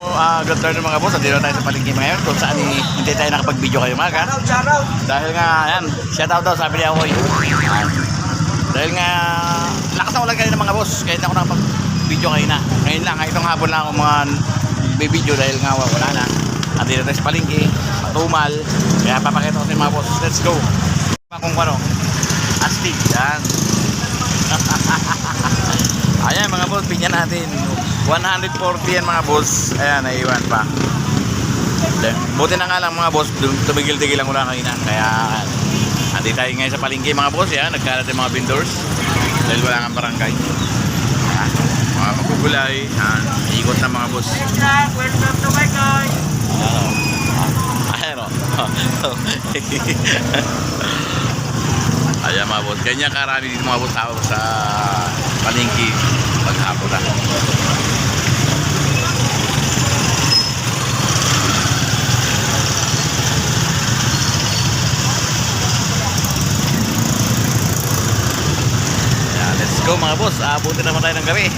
Ah, good morning mga boss. Andito tayo sa palengke ngayon kung saan hindi tayo nakapag-video kayo maga. Dahil nga, ayan, shout out daw, sabi ni Akoy. Ayan. Dahil nga, lakas na ulan kayo ng mga boss. Kaya hindi ako nakapag-video kayo na. Ngayon lang, itong hapon lang ako mga bibideo dahil nga wala na. Andito tayo sa palengke, matumal. Kaya papakita ko sa mga boss. Let's go. Kung ano, astig. Yan. Ayan mga boss, pinyan natin. 140 yan mga boss. Ayan, naiwan pa. Buti na nga lang mga boss, tumigil-tigil lang ulan kanina. Kaya, andi tayo ngayon sa palengke mga boss. Yan, nagkalat yung mga vendors. Dahil wala nga barangay. Ayan, mga magugulay. Yan, ikot na mga boss. Welcome to my guys. Ayan o. Ayan mga boss. Ganyan karami dito mga boss sa palengke paghapon na. Ayan, let's go mga boss. Abutin naman tayo ng gabi.